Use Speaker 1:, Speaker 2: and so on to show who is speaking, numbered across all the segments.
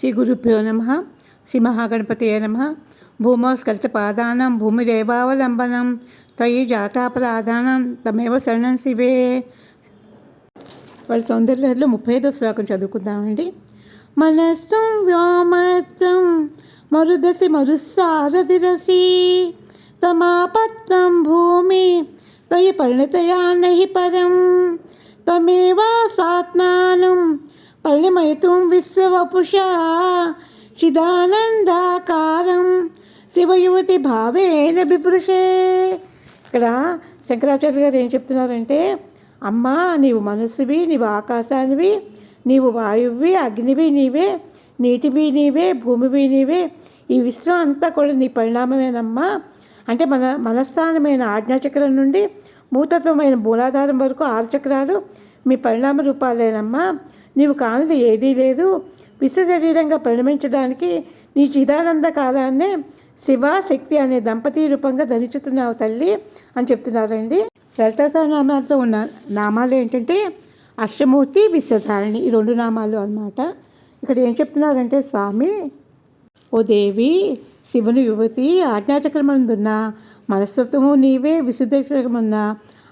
Speaker 1: శ్రీ గురుభ్యో నమ శ్రీ మహాగణపతయ నమ భూమోస్కల్తపాదానం భూమిరేవావలంబనం త్వయి జాతాపరాధానం తమేవ శరణం శివే వాళ్ళ సౌందర్యంలో ముప్పై ఐదో శ్లోకం చదువుకుందామండి. మనస్సం వ్యోమత్వం మరుదసి మరుసారథిరసి తమాపత్తం భూమి త్వయి పరిణతయా నహి పరం. త్వమేవ సాత్మానం పరిణమయతుం విశ్వవపుషా చిదానందాకారం శివయువతి భావేన బిపురుషే ఇక్కడ శంకరాచార్య గారు ఏం చెప్తున్నారంటే అమ్మా నీవు మనస్సువి నీవు ఆకాశానివి నీవు వాయువి అగ్నివి నీవే నీటివి నీవే భూమివి నీవే ఈ విశ్వం అంతా కూడా నీ పరిణామమేనమ్మా. అంటే మన మనస్థానమైన ఆజ్ఞాచక్రం నుండి మూతత్వమైన మూలాధారం వరకు ఆరు చక్రాలు మీ పరిణామ రూపాలేనమ్మా. నీవు కానిది ఏదీ లేదు. విశ్వ శరీరంగా పరిణమించడానికి నీ చిదానంద కాలాన్నే శివ శక్తి అనే దంపతి రూపంగా ధరించుతున్నావు తల్లి అని చెప్తున్నారండి. లలిత సహనామాలతో ఉన్న నామాలు ఏంటంటే అష్టమూర్తి విశ్వధారిణి ఈ రెండు నామాలు అన్నమాట. ఇక్కడ ఏం చెప్తున్నారంటే స్వామి ఓ దేవి శివుని యువతి ఆజ్ఞాచక్రమందున్న మనస్తత్వము నీవే విశుద్ధచక్రమున్న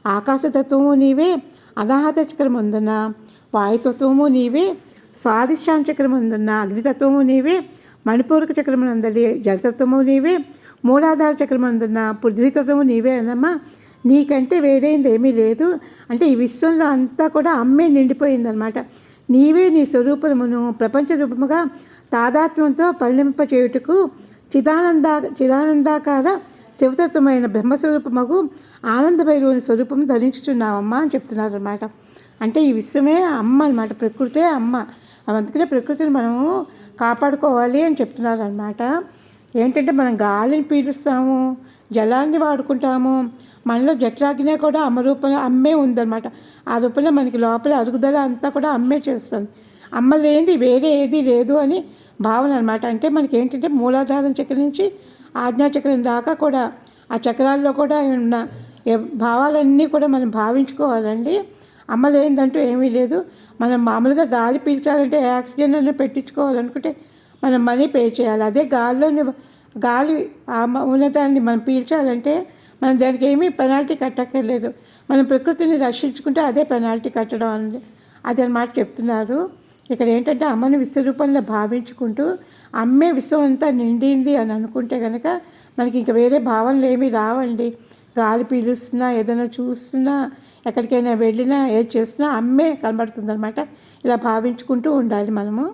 Speaker 1: ఆకాశతత్వము నీవే అనాహత చక్రమందున వాయుతత్వము నీవే స్వాదిష్టాన చక్రమందున్న అగ్నితత్వము నీవే మణిపూరక చక్రమునందలి జలతత్వము నీవే మూలాధార చక్రమందున్న పృథ్వీతత్వము నీవే అనమ్మా. నీకంటే వేరేంది ఏమీ లేదు. అంటే ఈ విశ్వంలో అంతా కూడా అమ్మే నిండిపోయిందనమాట. నీవే నీ స్వరూపమును ప్రపంచ రూపముగా తాదాత్మ్యంతో పరిణింపచేయుటకు చిదానంద చిదానందాకార శివతత్వమైన బ్రహ్మస్వరూపమగు ఆనందభైరవుని స్వరూపం ధరించుచున్నావమ్మా అని చెప్తున్నారు అనమాట అంటే ఈ విశ్వమే అమ్మ అనమాట ప్రకృతే అమ్మ. అందుకనే ప్రకృతిని మనము కాపాడుకోవాలి అని చెప్తున్నారు అనమాట ఏంటంటే మనం గాలిని పీలుస్తాము జలాన్ని వాడుకుంటాము మనలో జట్లాగినా కూడా అమ్మ రూపంలో అమ్మే ఉందన్నమాట. ఆ రూపంలో మనకి లోపల అరుగుదల అంతా కూడా అమ్మే చేస్తుంది. అమ్మ లేనిది వేరే ఏది లేదు అని భావన అనమాట అంటే మనకి ఏంటంటే మూలాధారం చక్రం నుంచి ఆజ్ఞాచక్రం దాకా కూడా ఆ చక్రాల్లో కూడా ఉన్న భావాలన్నీ కూడా మనం భావించుకోవాలండి. అమ్మ లేనిదంటూ ఏమీ లేదు. మనం మామూలుగా గాలి పీల్చాలంటే ఆక్సిజన్ అన్న పెట్టించుకోవాలనుకుంటే మనం మనీ పే చేయాలి. అదే గాలిలోని గాలి ఆ ఉన్నతాన్ని మనం పీల్చాలంటే మనం దానికి ఏమీ పెనాల్టీ కట్టక్కర్లేదు. మనం ప్రకృతిని రక్షించుకుంటే అదే పెనాల్టీ కట్టడం అనేది అది అనమాట చెప్తున్నారు. ఇక్కడ ఏంటంటే అమ్మని విశ్వరూపంలో భావించుకుంటూ అమ్మే విశ్వం అంతా నిండింది అని అనుకుంటే కనుక మనకి ఇంకా వేరే భావనలు ఏమీ రావండి. గాలి పీలుస్తున్నా ఏదైనా చూస్తున్నా ఎక్కడికైనా వెళ్ళినా ఏది చేస్తున్నా అమ్మే కనబడుతుంది అనమాట ఇలా భావించుకుంటూ ఉండాలి మనము.